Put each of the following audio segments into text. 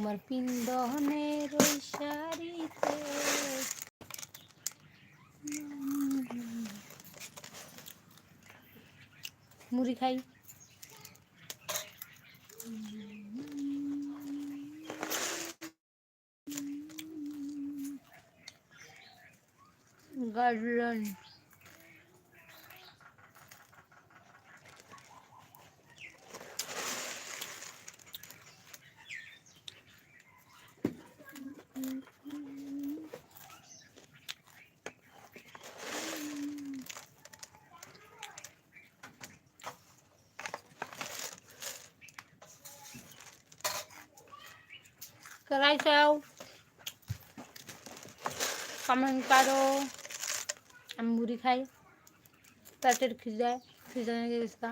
তোমার পিন্দনের ওই শাড়িতে মুড়ি খাই। গার্ডেন करायचं কমেন্ট করো আমি মুড়ি খাই পেটের খিদায় খিদে লেগে গেছে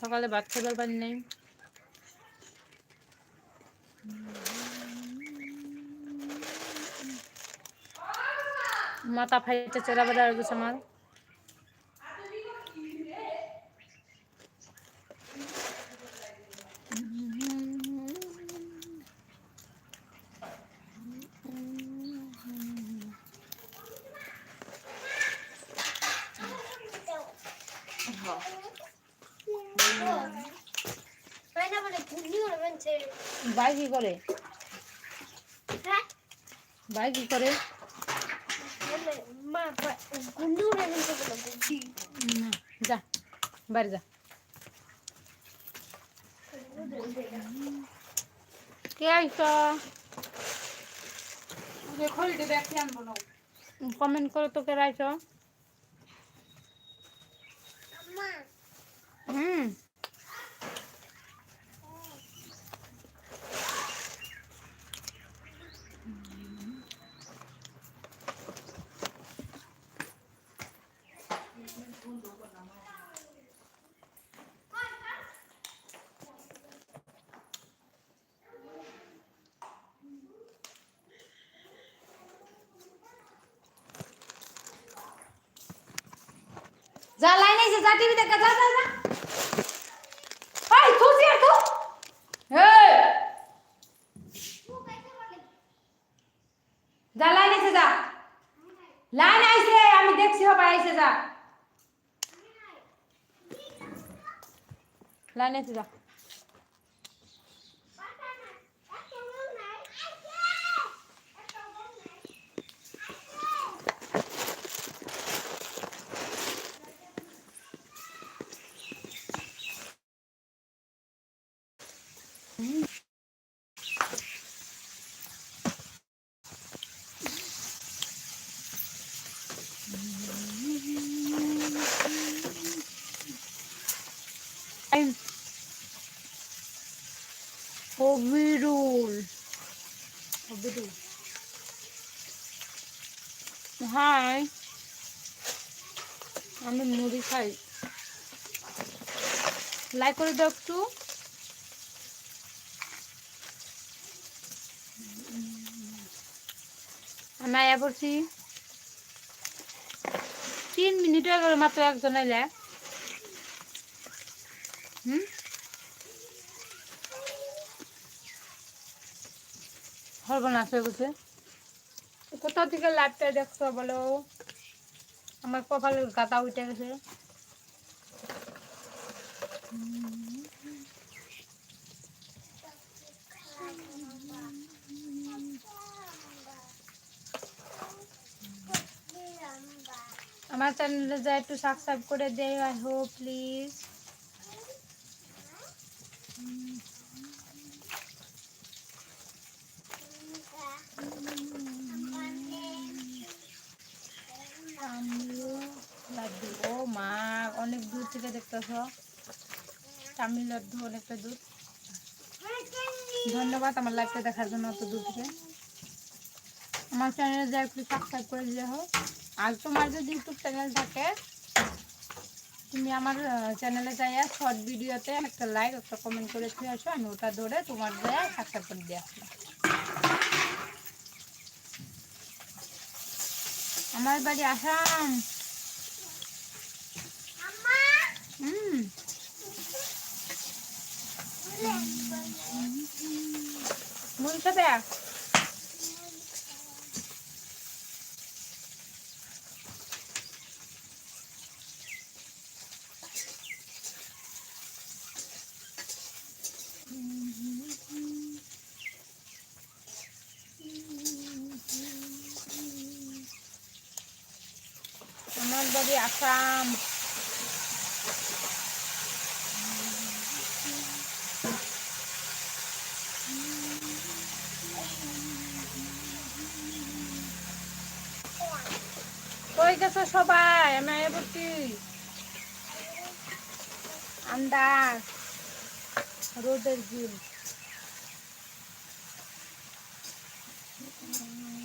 সকালে ভাত খেবার পারি নেই মাথা ফাইটে চেরা বেড়া হয়ে গেছে আমার ভাই কি করে? ভাই কি করে? যা বাড়ি যা। কে আইস কমেন্ট করো তো কে আইস হুম যা লাইন আইছে যা টিভি দেখা যা যা যা এই তুই আর তুই এই যা লাইন আইছে যা লাইন আইছে আমি দেখছি হবে আইছে হবিরুল। হবিরুল। হাই। আমি মুড়ি খাই। লাইক করে দাও একটু। আমি আয়া পড়ছি। তিন মিনিট হয়ে গেল মাত্র একজন এলে হুম? সর্বনাশ হয়ে গেছে। কোথাও থেকে লাইভটা দেখছ বলো? আমার কপালে গাতা উঠে গেছে। আমার চ্যানেলে যা একটু সাবস্ক্রাইব করে দেয় আই হোপ প্লিজ লাড্ডু। ও মা, অনেক দূর থেকে দেখতেছ। তামিল লাড্ডু অনেকটা দূর। ধন্যবাদ আমার লাইভটা দেখার জন্য অত দূর থেকে। আমার চ্যানেলে যা একটু সাবস্ক্রাইব করে দিলে হোক। আর তোমার যদি ইউটিউব চ্যানেল থাকে, তুমি আমার চ্যানেলে যাইয়া শর্ট ভিডিওতে একটা লাইক একটা কমেন্ট করে দিয়ে আসো আমি ওটা ধরে তোমার যাইয়া সাবস্ক্রাইব করে দিয়ে আসলাম আমার বাড়ি আসাম হুম সমস্যা দেয়া আমার বাড়ি আসাম কই গেছো সবাই? আমি পড়ছি আন্দাজ। রোদের বিল